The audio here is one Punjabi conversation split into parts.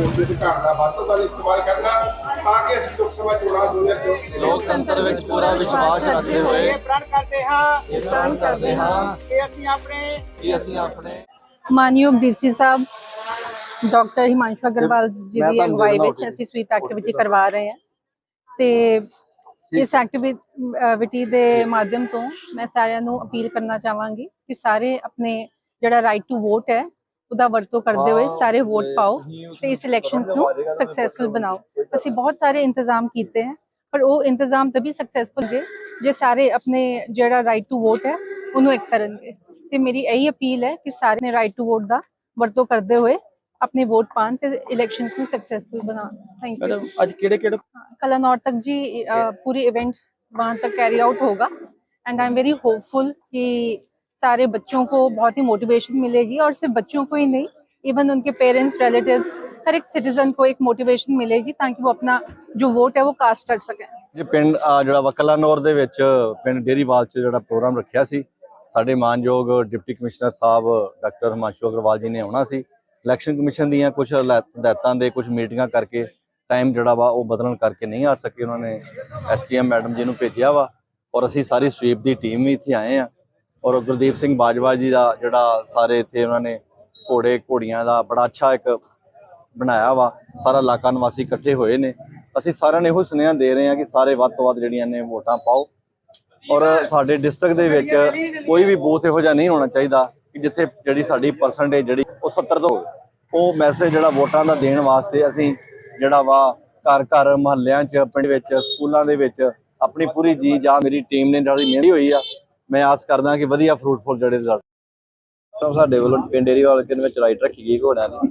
ਵੋਟ ਦੇ ਅਧਿਕਾਰ ਦਾ ਵੱਧ ਤੋਂ ਵੱਧ ਇਸਤੇਮਾਲ ਕਰਨਾ ਤਾਂ ਕਿ ਅਸੀਂ ਲੋਕ ਸਭਾ ਚੋਣਾਂ 2024 ਦੇ ਵਿੱਚ ਲੋਕਤੰਤਰ ਵਿੱਚ ਪੂਰਾ ਵਿਸ਼ਵਾਸ ਰੱਖਦੇ ਹੋਏ ਇਹ ਪ੍ਰਣ ਕਰਦੇ ਹਾਂ। ਇਹ ਪ੍ਰਣ ਕਰਦੇ ਹਾਂ। ਕਿ ਅਸੀਂ ਆਪਣੇ ਕਿ ਅਸੀਂ ਆਪਣੇ ਮਾਨਯੋਗ ਡੀਸੀ ਸਾਹਿਬ ਡਾਕਟਰ ਹਿਮਾਂਸ਼ੂ ਅਗਰਵਾਲ ਜੀ ਦੀ ਅਗਵਾਈ ਵਿੱਚ ਅਸੀਂ ਸਵੀਪ ਐਕਟੀਵਿਟੀ ਕਰਵਾ ਰਹੇ ਹਾਂ। ਤੇ ਇਸ ਐਕਟੀਵਿਟੀ ਦੇ ਮਾਧਿਅਮ ਤੋਂ ਮੈਂ ਸਾਰਿਆਂ ਨੂੰ ਅਪੀਲ ਕਰਨਾ ਚਾਹਾਂਗੀ ਕਿ ਸਾਰੇ ਆਪਣੇ ਜਿਹੜਾ ਰਾਈਟ ਟੂ ਵੋਟ ਹੈ ਉਹਦਾ ਵਰਤੋਂ ਕਰਦੇ ਹੋਏ ਸਾਰੇ ਵੋਟ ਪਾਓ ਤੇ ਇਸ ਇਲੈਕਸ਼ਨਸ ਨੂੰ ਸਕਸੈਸਫੁਲ ਬਣਾਓ। ਅਸੀਂ ਬਹੁਤ ਸਾਰੇ ਇੰਤਜ਼ਾਮ ਕੀਤੇ ਹਨ ਪਰ ਉਹ ਇੰਤਜ਼ਾਮ ਤभी ਸਕਸੈਸਫੁਲ ਜੇ ਜੇ ਸਾਰੇ ਆਪਣੇ ਜਿਹੜਾ ਰਾਈਟ ਟੂ ਵੋਟ ਹੈ ਉਹਨੂੰ ਇੱਕ ਕਰਨਗੇ। ਤੇ ਮੇਰੀ ਇਹੀ ਅਪੀਲ ਹੈ ਕਿ ਸਾਰੇ ਨੇ ਰਾਈਟ ਟੂ ਵੋਟ ਦਾ ਵਰਤੋਂ ਕਰਦੇ ਹੋਏ ਆਪਣੇ ਵੋਟ ਪਾਣ ਤੇ ਇਲੈਕਸ਼ਨਸ ਨੂੰ ਸਕਸੈਸਫੁਲ ਬਣਾਉਣ। ਥੈਂਕ ਯੂ ਮੈਡਮ ਅੱਜ ਕਿਹੜੇ ਕਿਹੜੇ ਕਲਾਨੌਰ ਤੱਕ ਜੀ ਪੂਰੀ ਇਵੈਂਟ ਵਾਂ ਤੱਕ ਕੈਰੀ ਆਊਟ ਹੋਗਾ and I am very hopeful ਕਿ सारे बच्चों को बहुत ही मोटिवेशन मिलेगी और सिर्फ बच्चों को ही नहीं इवन उनके पेरेंट्स रिलेटिव्स हर एक सिटीजन को एक मोटिवेशन मिलेगी ताकि वो अपना जो वोट है वो कास्ट कर सकें ਜੇ ਪਿੰਡ ਆ ਜਿਹੜਾ ਵਕਲਾਨੌਰ ਦੇ ਵਿੱਚ ਪਿੰਡ ਡੇਰੀਵਾਲ 'ਚ ਜਿਹੜਾ ਪ੍ਰੋਗਰਾਮ ਰੱਖਿਆ ਸੀ ਸਾਡੇ ਮਾਨਯੋਗ ਡਿਪਟੀ ਕਮਿਸ਼ਨਰ ਸਾਹਿਬ ਡਾਕਟਰ ਹਿਮਾਂਸ਼ੂ ਅਗਰਵਾਲ ਜੀ ਨੇ ਆਉਣਾ ਸੀ ਇਲੈਕਸ਼ਨ ਕਮਿਸ਼ਨ ਦੀਆਂ ਕੁਝ ਹਦਾਇਤਾਂ ਦੇ ਕੁਝ ਮੀਟਿੰਗਾਂ ਕਰਕੇ ਟਾਈਮ ਜਿਹੜਾ ਵਾ ਉਹ ਬਦਲਣ ਕਰਕੇ ਨਹੀਂ ਆ ਸਕੇ ਉਹਨਾਂ ਨੇ ਐਸਟੀਐਮ ਮੈਡਮ ਜੀ ਨੂੰ ਭੇਜਿਆ ਵਾ ਔਰ ਅਸੀਂ ਸਾਰੀ ਸਵੀਪ ਦੀ ਟੀਮ ਵੀ ਇੱਥੇ ਆਏ ਆ ਔਰ ਗੁਰਦੀਪ ਸਿੰਘ ਬਾਜਵਾ ਜੀ ਦਾ ਜਿਹੜਾ ਸਾਰੇ ਇੱਥੇ ਉਹਨਾਂ ਨੇ ਘੋੜੇ ਘੋੜੀਆਂ ਦਾ ਬੜਾ ਅੱਛਾ ਇੱਕ ਬਣਾਇਆ ਵਾ, ਸਾਰਾ ਇਲਾਕਾ ਨਿਵਾਸੀ ਇਕੱਠੇ ਹੋਏ ਨੇ। ਅਸੀਂ ਸਾਰਿਆਂ ਨੇ ਇਹੋ ਸੁਨੇਹਾ ਦੇ ਰਹੇ ਹਾਂ ਕਿ ਸਾਰੇ ਵੱਧ ਤੋਂ ਵੱਧ ਜਿਹੜੀਆਂ ਨੇ ਵੋਟਾਂ ਪਾਓ। ਔਰ ਸਾਡੇ ਡਿਸਟ੍ਰਿਕਟ ਦੇ ਵਿੱਚ ਕੋਈ ਵੀ ਬੂਥ ਇਹੋ ਜਿਹਾ ਨਹੀਂ ਹੋਣਾ ਚਾਹੀਦਾ ਕਿ ਜਿੱਥੇ ਜਿਹੜੀ ਸਾਡੀ ਪਰਸੈਂਟੇਜ ਜਿਹੜੀ ਉਹ 70 ਤੋਂ ਹੋਵੇ। ਉਹ ਮੈਸੇਜ ਜਿਹੜਾ ਵੋਟਾਂ ਦਾ ਦੇਣ ਵਾਸਤੇ ਅਸੀਂ ਜਿਹੜਾ ਵਾ ਘਰ ਘਰ ਮਹੱਲਿਆਂ 'ਚ, ਪਿੰਡ ਵਿੱਚ, ਸਕੂਲਾਂ ਦੇ ਵਿੱਚ ਆਪਣੀ ਪੂਰੀ ਜੀ ਜਾਂ ਮੇਰੀ ਟੀਮ ਨੇ ਜਿਹੜੀ ਮਿਹਨਤ ਹੋਈ ਆ ਮੈਂ ਆਸ ਕਰਦਾ ਕਿ ਵਧੀਆ ਫਰੂਟਫੁਲ ਜਿਹੜੇ ਰਿਜ਼ਲਟ ਤਾਂ ਸਾਡੇ ਵੱਲੋਂ ਪਿੰਡ ਏਰੀਵਾਲ ਦੇ ਵਿੱਚ ਰਾਈਟ ਰੱਖੀ ਗਈ ਘੋੜਿਆਂ ਦੀ।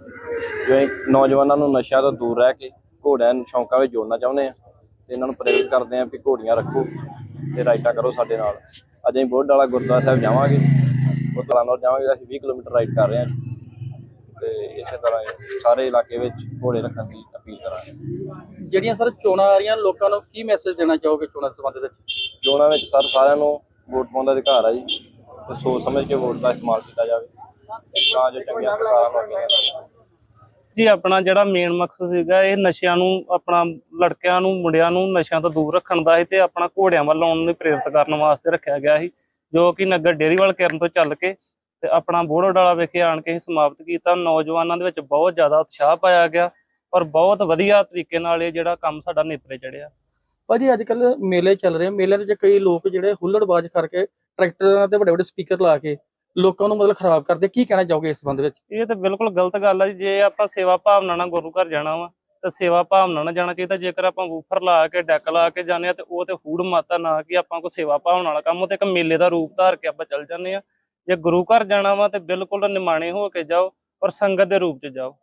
ਜਿਵੇਂ ਨੌਜਵਾਨਾਂ ਨੂੰ ਨਸ਼ਿਆਂ ਤੋਂ ਦੂਰ ਰਹਿ ਕੇ ਘੋੜਿਆਂ ਨੂੰ ਸ਼ੌਂਕਾਂ ਵਿੱਚ ਜੋੜਨਾ ਚਾਹੁੰਦੇ ਆ ਤੇ ਇਹਨਾਂ ਨੂੰ ਪ੍ਰੇਰਿਤ ਕਰਦੇ ਆ ਵੀ ਘੋੜੀਆਂ ਰੱਖੋ ਤੇ ਰਾਈਟਾਂ ਕਰੋ ਸਾਡੇ ਨਾਲ। ਅੱਜ ਅਸੀਂ ਬੋਰਡ ਵਾਲਾ ਗੁਰਦੁਆਰਾ ਸਾਹਿਬ ਜਾਵਾਂਗੇ। ਉਹ ਤਲਾਨੌਰ ਜਾਵਾਂਗੇ ਅਸੀਂ 20 ਕਿਲੋਮੀਟਰ ਰਾਈਡ ਕਰ ਰਹੇ ਹਾਂ ਤੇ ਇਸੇ ਤਰ੍ਹਾਂ ਸਾਰੇ ਇਲਾਕੇ ਵਿੱਚ ਘੋੜੇ ਰੱਖਣ ਦੀ ਅਪੀਲ ਕਰਾਂਗੇ। ਜਿਹੜੀਆਂ ਸਰ ਚੋਣਾਂ ਆ ਰਹੀਆਂ ਲੋਕਾਂ ਨੂੰ ਕੀ ਮੈਸੇਜ ਦੇਣਾ ਚਾਹੋਗੇ ਚੋਣਾਂ ਦੇ ਸੰਬੰਧ ਵਿੱਚ? ਚੋਣਾਂ ਵਿੱਚ ਸਰ ਸਾਰਿਆਂ ਨੂੰ ਵੋਟ ਪਾਉਣ ਦਾ ਅਧਿਕਾਰ ਆ ਜੀ, ਤੇ ਸੋਚ ਸਮਝ ਕੇ ਵੋਟ ਦਾ ਇਸਤੇਮਾਲ ਕੀਤਾ ਜਾਵੇ। ਤਾਂ ਜੋ ਚੰਗੀਆਂ ਸਰਕਾਰਾਂ ਨੂੰ ਅੱਗੇ ਲਿਆਉਣਾ। ਜੀ, ਆਪਣਾ ਜਿਹੜਾ ਮੇਨ ਮਕਸਦ ਸੀਗਾ, ਇਹ ਨਸ਼ਿਆਂ ਨੂੰ, ਆਪਣਾ ਲੜਕਿਆਂ ਨੂੰ, ਮੁੰਡਿਆਂ ਨੂੰ ਨਸ਼ਿਆਂ ਤੋਂ ਦੂਰ ਰੱਖਣ ਦਾ ਸੀ ਤੇ ਆਪਣਾ ਘੋੜਿਆਂ ਵੱਲ ਆਉਣ ਨੂੰ ਪ੍ਰੇਰਿਤ ਕਰਨ ਵਾਸਤੇ ਰੱਖਿਆ ਗਿਆ ਸੀ, ਜੋ ਕਿ ਨਗਰ ਡੇਰੀਵਾਲ ਕਿਰਨ ਤੋਂ ਚੱਲ ਕੇ ਤੇ ਆਪਣਾ ਬੋੜੋ ਡਾਲਾ ਵਿਖੇ ਆਣ ਕੇ ਅਸੀਂ ਸਮਾਪਤ ਕੀਤਾ। ਨੌਜਵਾਨਾਂ ਦੇ ਵਿੱਚ ਬਹੁਤ ਜ਼ਿਆਦਾ ਉਤਸ਼ਾਹ ਪਾਇਆ ਗਿਆ ਔਰ ਬਹੁਤ ਵਧੀਆ ਤਰੀਕੇ ਨਾਲ ਇਹ ਜਿਹੜਾ ਕੰਮ ਸਾਡਾ ਨੇਪਰੇ ਚੜਿਆ ਭਾਜੀ ਅੱਜ ਕੱਲ ਮੇਲੇ ਚੱਲ ਰਹੇ ਆ। ਮੇਲਿਆਂ ਦੇ ਵਿੱਚ ਕਈ ਲੋਕ ਜਿਹੜੇ ਹੁੱਲੜਬਾਜ਼ ਕਰਕੇ ਟਰੈਕਟਰਾਂ ਤੇ ਵੱਡੇ ਵੱਡੇ ਸਪੀਕਰ ਲਾ ਕੇ ਲੋਕਾਂ ਨੂੰ ਮਤਲਬ ਖਰਾਬ ਕਰਦੇ। ਕੀ ਕਹਿਣਾ ਚਾਹੋਗੇ ਇਸ ਸੰਬੰਧ ਵਿੱਚ? ਇਹ ਤਾਂ ਬਿਲਕੁਲ ਗਲਤ ਗੱਲ ਆ ਜੇ। ਆਪਾਂ ਸੇਵਾ ਭਾਵਨਾ ਨਾਲ ਗੁਰੂ ਘਰ ਜਾਣਾ ਵਾ, ਤਾਂ ਸੇਵਾ ਭਾਵਨਾ ਨਾਲ ਜਾਣਾ ਚਾਹੀਦਾ। ਜੇਕਰ ਆਪਾਂ ਵੂਫਰ ਲਾ ਕੇ, ਡੈਕ ਲਾ ਕੇ ਜਾਂਦੇ ਆ ਤੇ ਉਹ ਤੇ ਹੂੜ ਮਾਤਾ ਨਾ ਕਿ ਆਪਾਂ ਕੋ ਸੇਵਾ ਭਾਵਨਾ ਵਾਲਾ ਕੰਮ, ਉਹ ਤੇ ਇੱਕ ਮੇਲੇ ਦਾ ਰੂਪ ਧਾਰ ਕੇ ਆਪਾਂ ਚੱਲ ਜਾਂਦੇ ਆ। ਜੇ ਗੁਰੂ ਘਰ ਜਾਣਾ ਵਾ ਤੇ ਬਿਲਕੁਲ ਨਿਮਾਣੇ ਹੋ ਕੇ ਜਾਓ ਔਰ ਸੰਗਤ ਦੇ ਰੂਪ ਚ ਜਾਓ।